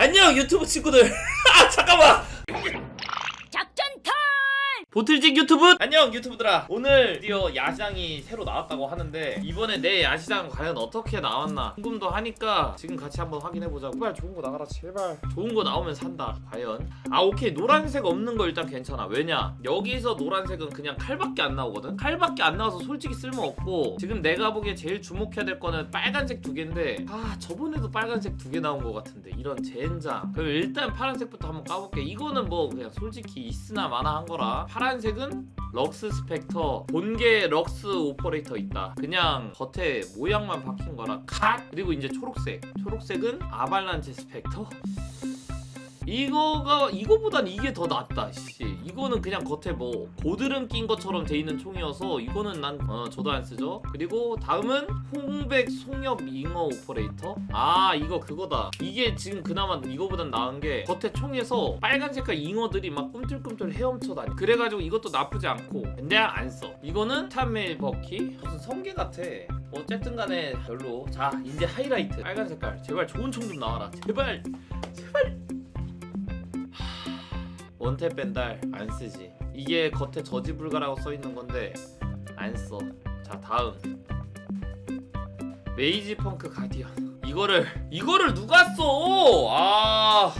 안녕 유튜브 친구들 아 잠깐만! 보틀직 유튜브? 안녕 유튜브들아. 오늘 드디어 야시장이 새로 나왔다고 하는데 이번에 내 야시장 과연 어떻게 나왔나 궁금도 하니까 지금 같이 한번 확인해보자 제발 좋은 거 나가라 제발. 좋은 거 나오면 산다 과연. 아 오케이. 노란색 없는 거 일단 괜찮아. 왜냐? 여기서 노란색은 그냥 칼밖에 안 나오거든? 칼밖에 안 나와서 솔직히 쓸모없고 지금 내가 보기에 제일 주목해야 될 거는 빨간색 두 개인데 아 저번에도 빨간색 두 개 나온 거 같은데 이런 젠장. 그럼 일단 파란색부터 한번 까볼게. 이거는 뭐 그냥 솔직히 있으나 마나 한 거라 파란색은 럭스 스펙터 본게 럭스 오퍼레이터 있다. 그냥 겉에 모양만 바뀐 거라 컷 그리고 이제 초록색. 초록색은 아발란체 스펙터 이거가 이거보단 이게 더 낫다 씨. 이거는 그냥 겉에 뭐 고드름 낀 것처럼 돼 있는 총이어서 이거는 난 어, 저도 안 쓰죠. 그리고 다음은 홍백 송엽 잉어 오퍼레이터? 아 이거 그거다. 이게 지금 그나마 이거보단 나은 게 겉에 총에서 빨간 색깔 잉어들이 막 꿈틀꿈틀 헤엄쳐 다니. 그래가지고 이것도 나쁘지 않고. 근데 안 써. 이거는 타메일 버키? 무슨 성게 같아. 어쨌든 간에 별로. 자 이제 하이라이트. 빨간 색깔. 제발 좋은 총 좀 나와라. 제발 원탭 벤달 안 쓰지. 이게 겉에 저지 불가라고 써 있는 건데 안 써. 자 다음 메이지 펑크 가디언. 이거를 이거를 누가 써? 아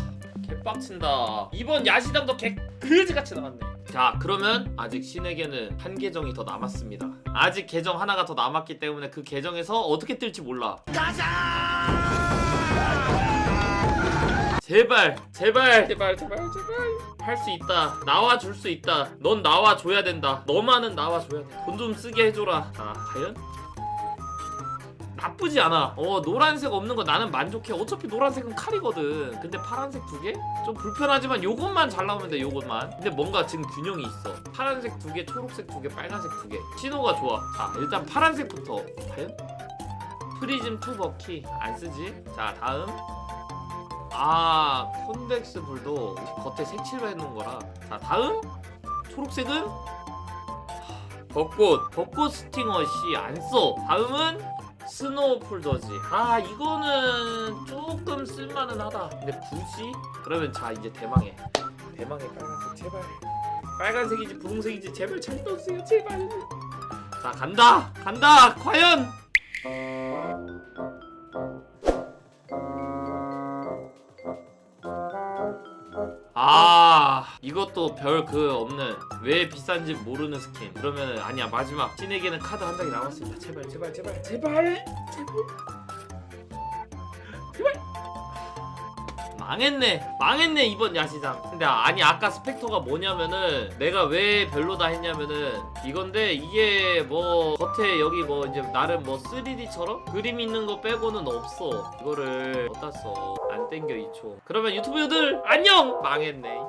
개빡친다. 이번 야시장도 개 그지같이 나왔네. 자 그러면 아직 신에게는 한 계정이 더 남았습니다. 아직 계정 하나가 더 남았기 때문에 그 계정에서 어떻게 뜰지 몰라. 제발 제발. 제발 제발 제발. 할 수 있다. 나와 줄 수 있다. 넌 나와 줘야 된다. 너만은 나와 줘야 돼돈 좀 쓰게 해줘라. 아 과연? 나쁘지 않아. 어 노란색 없는 거 나는 만족해. 어차피 노란색은 칼이거든. 근데 파란색 두 개? 좀 불편하지만 요것만 잘 나오면 돼 요것만. 근데 뭔가 지금 균형이 있어. 파란색 두개 초록색 두개 빨간색 두개. 신호가 좋아. 자 일단 파란색부터. 과연? 프리즘 투 버키 안 쓰지? 자 다음 아 콘벡스 불도 겉에 색칠을 해놓은 거라. 자 다음. 초록색은? 하, 벚꽃. 벚꽃 스팅어 씨안써. 다음은 스노우 폴더지. 아 이거는 조금 쓸만은 하다. 근데 굳이? 그러면 자 이제 대망의. 대망의 빨간색 제발. 빨간색이지 분홍색이지 제발 잘 떠주세요 제발. 자 간다. 간다. 과연 아 이것도 별 그 없는 왜 비싼지 모르는 스킨. 그러면 아니야 마지막 신에게는 카드 한 장이 남았습니다. 제발 제발 제발 제발 제발. 망했네 망했네 이번 야시장. 근데 아니 아까 스펙터가 뭐냐면은 내가 왜 별로다 했냐면은 이건데 이게 뭐 겉에 여기 뭐 이제 나름 뭐 3D처럼 그림 있는 거 빼고는 없어. 이거를 어디다 써안 땡겨 이총. 그러면 유튜브들 안녕! 망했네